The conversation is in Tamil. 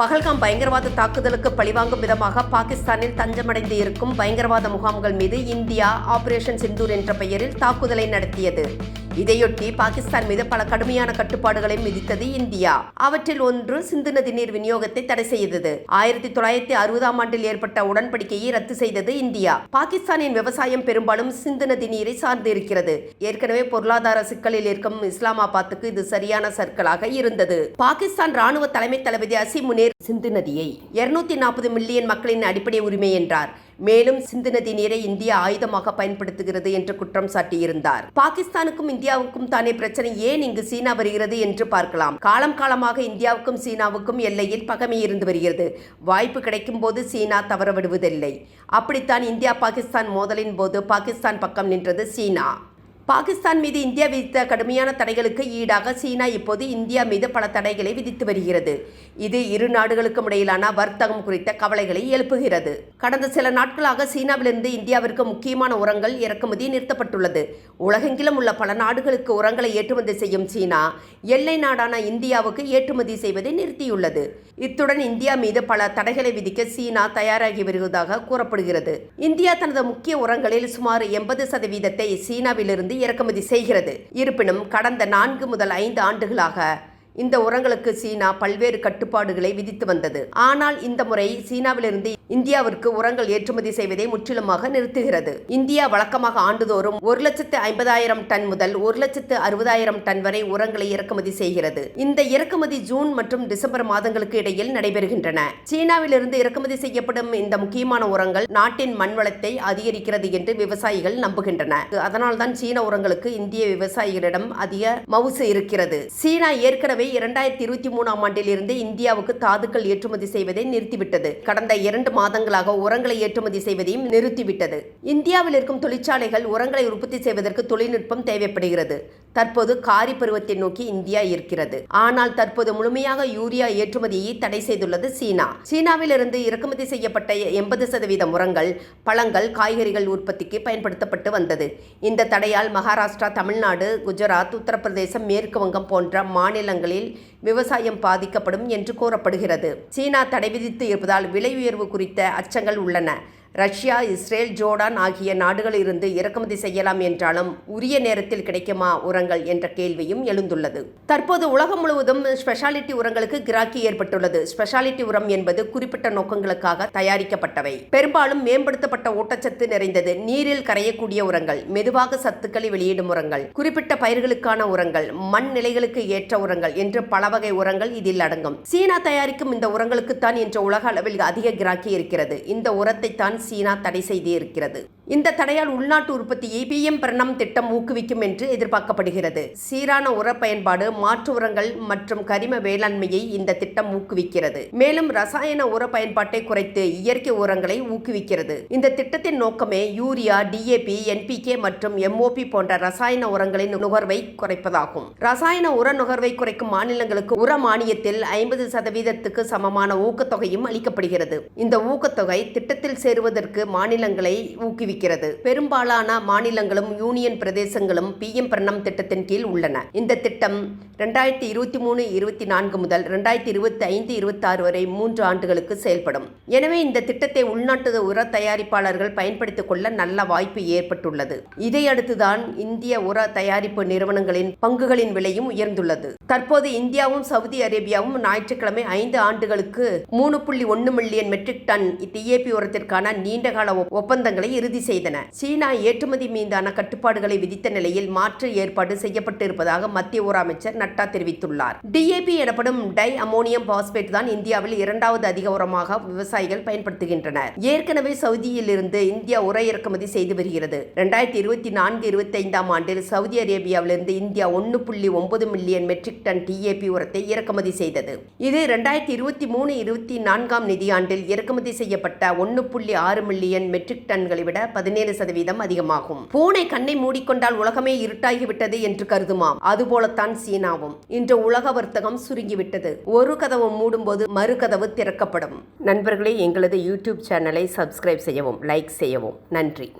பகல்காம் பயங்கரவாத தாக்குதலுக்கு பழிவாங்கும் விதமாக பாகிஸ்தானில் தஞ்சமடைந்து இருக்கும் பயங்கரவாத முகாம்கள் மீது இந்தியா ஆபரேஷன் சிந்தூர் என்ற பெயரில் தாக்குதலை நடத்தியது. இதையொட்டி பாகிஸ்தான் மீது பல கடுமையான கட்டுப்பாடுகளை விதித்தது இந்தியா. அவற்றில் ஒன்று சிந்து நதி நீர் விநியோகத்தை தடை செய்தது. ஆயிரத்தி தொள்ளாயிரத்தி அறுபதாம் ஆண்டில் ஏற்பட்ட உடன்படிக்கையை ரத்து செய்தது இந்தியா. பாகிஸ்தானின் விவசாயம் பெரும்பாலும் சிந்து நதி நீரை சார்ந்து இருக்கிறது. ஏற்கனவே பொருளாதார சிக்கலில் இருக்கும் இஸ்லாமாபாத்துக்கு இது சரியான சர்க்கலாக இருந்தது. பாகிஸ்தான் ராணுவ தலைமை தளபதி அசிமுனேர் சிந்து நதியை இருநூத்தி நாற்பது மில்லியன் மக்களின் அடிப்படை உரிமை என்றார். மேலும் சிந்து நதி நீரை இந்தியா ஆயுதமாக பயன்படுத்துகிறது என்று குற்றம் சாட்டியிருந்தார். பாகிஸ்தானுக்கும் இந்தியாவுக்கும் தானே பிரச்சனை ஏன் இங்கு சீனா வருகிறது என்று பார்க்கலாம். காலம் காலமாக இந்தியாவுக்கும் சீனாவுக்கும் எல்லையில் பகமை இருந்து வருகிறது. வாய்ப்பு கிடைக்கும் போது சீனா தவற விடுவதில்லை அப்படித்தான் இந்தியா பாகிஸ்தான் மோதலின் போது பாகிஸ்தான் பக்கம் நின்றது சீனா. பாகிஸ்தான் மீது இந்தியா விதித்த கடுமையான தடைகளுக்கு ஈடாக சீனா இப்போது இந்தியா மீது பல தடைகளை விதித்து வருகிறது. இது இரு நாடுகளுக்கும் இடையிலான வர்த்தகம் குறித்த கவலைகளை எழுப்புகிறது. கடந்த சில நாட்களாக சீனாவிலிருந்து இந்தியாவிற்கு முக்கியமான உரங்கள் இறக்குமதி நிறுத்தப்பட்டுள்ளது. உலகெங்கிலும் உள்ள பல நாடுகளுக்கு உரங்களை ஏற்றுமதி செய்யும் சீனா எல்லை நாடான இந்தியாவுக்கு ஏற்றுமதி செய்வதை நிறுத்தியுள்ளது. இத்துடன் இந்தியா மீது பல தடைகளை விதிக்க சீனா தயாராகி வருவதாக கூறப்படுகிறது. இந்தியா தனது முக்கிய உரங்களில் சுமார் எண்பது சதவீதத்தை சீனாவிலிருந்து இறக்குமதி செய்கிறது. இருப்பினும் கடந்த நான்கு முதல் ஐந்து ஆண்டுகளாக இந்த உரங்களுக்கு சீனா பல்வேறு கட்டுப்பாடுகளை விதித்து வந்தது. ஆனால் இந்த முறை சீனாவிலிருந்து இந்தியாவிற்கு உரங்கள் ஏற்றுமதி செய்வதை முற்றிலுமாக நிறுத்துகிறது. இந்தியா வழக்கமாக ஆண்டுதோறும் ஒரு லட்சத்து ஐம்பதாயிரம் டன் முதல் ஒரு லட்சத்து அறுபதாயிரம் டன் வரை உரங்களை இறக்குமதி செய்கிறது. இந்த இறக்குமதி ஜூன் மற்றும் டிசம்பர் மாதங்களுக்கு இடையில் நடைபெறுகின்றன. சீனாவிலிருந்து இறக்குமதி செய்யப்படும் இந்த முக்கியமான உரங்கள் நாட்டின் மண்வளத்தை அதிகரிக்கிறது என்று விவசாயிகள் நம்புகின்றன. அதனால்தான் சீன உரங்களுக்கு இந்திய விவசாயிகளிடம் அதிக மவுசு இருக்கிறது. சீனா ஏற்கனவே இரண்டாயிரத்தி இருபத்தி மூணாம் ஆண்டில் இருந்து இந்தியாவுக்கு தாதுக்கள் ஏற்றுமதி செய்வதை நிறுத்திவிட்டது. கடந்த இரண்டு மாதங்களாக உரங்களை ஏற்றுமதி செய்வதையும் நிறுத்திவிட்டது. இந்தியாவில் இருக்கும் தொழிற்சாலைகள் உரங்களை உற்பத்தி செய்வதற்கு தொழில்நுட்பம் தேவைப்படுகிறது. தற்போது காரி பருவத்தை நோக்கி இந்தியா இருக்கிறது. ஆனால் தற்போது முழுமையாக யூரியா ஏற்றுமதியை தடை செய்துள்ளது சீனா. சீனாவிலிருந்து இறக்குமதி செய்யப்பட்ட எண்பது சதவீதம் உரங்கள் பழங்கள் காய்கறிகள் உற்பத்திக்கு பயன்படுத்தப்பட்டு வந்தது. இந்த தடையால் மகாராஷ்டிரா தமிழ்நாடு குஜராத் உத்தரப்பிரதேசம் மேற்கு வங்கம் போன்ற மாநிலங்களில் விவசாயம் பாதிக்கப்படும் என்று கூறப்படுகிறது. சீனா தடை விதித்து இருப்பதால் விலை உயர்வு குறித்த அச்சங்கள் உள்ளன. ரஷ்யா இஸ்ரேல் ஜோர்டான் ஆகிய நாடுகளிலிருந்து இறக்குமதி செய்யலாம் என்றாலும் உரிய நேரத்தில் கிடைக்குமா உரங்கள் என்ற கேள்வியும் எழுந்துள்ளது. தற்போது உலகம் முழுவதும் ஸ்பெஷாலிட்டி உரங்களுக்கு கிராக்கி ஏற்பட்டுள்ளது. ஸ்பெஷாலிட்டி உரம் என்பது குறிப்பிட்ட நோக்கங்களுக்காக தயாரிக்கப்பட்டவை. பெரும்பாலும் மேம்படுத்தப்பட்ட ஊட்டச்சத்து நிறைந்தது நீரில் கரையக்கூடிய உரங்கள் மெதுவாக சத்துக்களை வெளியிடும் உரங்கள் குறிப்பிட்ட பயிர்களுக்கான உரங்கள் மண் நிலைகளுக்கு ஏற்ற உரங்கள் என்று பல வகை உரங்கள் இதில் அடங்கும். சீனா தயாரிக்கும் இந்த உரங்களுக்குத்தான் இன்று உலக அளவில் அதிக கிராக்கி இருக்கிறது. இந்த உரத்தை தான் சீனா தடை செய்து இருக்கிறது இந்த தடையால் உள்நாட்டு உற்பத்தியை பி எம் பிரணம் திட்டம் ஊக்குவிக்கும் என்று எதிர்பார்க்கப்படுகிறது. சீரான உர பயன்பாடு மாற்று உரங்கள் மற்றும் கரிம வேளாண்மையை இந்த திட்டம் ஊக்குவிக்கிறது. மேலும் ரசாயன உர பயன்பாட்டை குறைத்து இயற்கை உரங்களை ஊக்குவிக்கிறது. இந்த திட்டத்தின் நோக்கமே யூரியா டிஏபி என்பிகே மற்றும் எம்ஓபி போன்ற ரசாயன உரங்களின் நுகர்வை குறைப்பதாகும். ரசாயன உர நுகர்வை குறைக்கும் மாநிலங்களுக்கு உர மானியத்தில் ஐம்பது சதவீதத்துக்கு சமமான ஊக்கத்தொகையும் அளிக்கப்படுகிறது. இந்த ஊக்கத்தொகை திட்டத்தில் சேருவதற்கு மாநிலங்களை இருக்கிறது பெரும்பாலான மாநிலங்களும் யூனியன் பிரதேசங்களும் பி எம் பிரணம் திட்டத்தின் கீழ் உள்ளன. இந்த திட்டம் ரெண்டாயிரத்தி இருபத்தி மூணு இருபத்தி நான்கு முதல் ரெண்டாயிரத்தி இருபத்தி ஐந்து இருபத்தி ஆறு வரை மூன்று ஆண்டுகளுக்கு செயல்படும். எனவே இந்த திட்டத்தை உள்நாட்டு உர தயாரிப்பாளர்கள் பயன்படுத்திக் கொள்ள நல்ல வாய்ப்பு ஏற்பட்டுள்ளது. இதையடுத்துதான் இந்திய உர தயாரிப்பு நிறுவனங்களின் பங்குகளின் விலையும் உயர்ந்துள்ளது. தற்போது இந்தியாவும் சவுதி அரேபியாவும் ஞாயிற்றுக்கிழமை ஐந்து ஆண்டுகளுக்கு மூணு புள்ளி ஒன்று மில்லியன் மெட்ரிக் டன் டிஏபி உரத்திற்கான நீண்டகால ஒப்பந்தங்களை இறுதி செய்தன. சீனா ஏற்றுமதி மீதான கட்டுப்பாடுகளை விதித்த நிலையில் மாற்று ஏற்பாடு செய்யப்பட்டிருப்பதாக மத்திய உர அமைச்சர் நட்டா தெரிவித்துள்ளார். டிஏபி எனப்படும் டை அமோனியம் பாஸ்பேட் தான் இந்தியாவில் இரண்டாவது அதிக உரமாக விவசாயிகள் பயன்படுத்துகின்றனர். ஏற்கனவே சவுதியில் இருந்து இந்தியா உர இறக்குமதி செய்து வருகிறது. ரெண்டாயிரத்தி இருபத்தி நான்கு இருபத்தி ஐந்தாம் ஆண்டில் சவுதி அரேபியாவிலிருந்து இந்தியா ஒன்று புள்ளி ஒன்பது மில்லியன் மெட்ரிக் டன் டிஏபி உரத்தை இறக்குமதி செய்தது. இது ரெண்டாயிரத்தி இருபத்தி மூணு இருபத்தி நான்காம் நிதியாண்டில் இறக்குமதி செய்யப்பட்ட ஒன்று புள்ளி ஆறு மில்லியன் மெட்ரிக் டன்களை விட பதினேழு சதவீதம் அதிகமாகும். பூனை கண்ணை மூடிக்கொண்டால் உலகமே இருட்டாகிவிட்டது என்று கருதுமாம். அதுபோலத்தான் சீனாவும். இன்று உலக வர்த்தகம் சுருங்கிவிட்டது. ஒரு கதவு மூடும்போது மறு கதவு திறக்கப்படும். நண்பர்களே எங்களது யூடியூப் சேனலை சப்ஸ்கிரைப் செய்யவும் லைக் செய்யவும். நன்றி.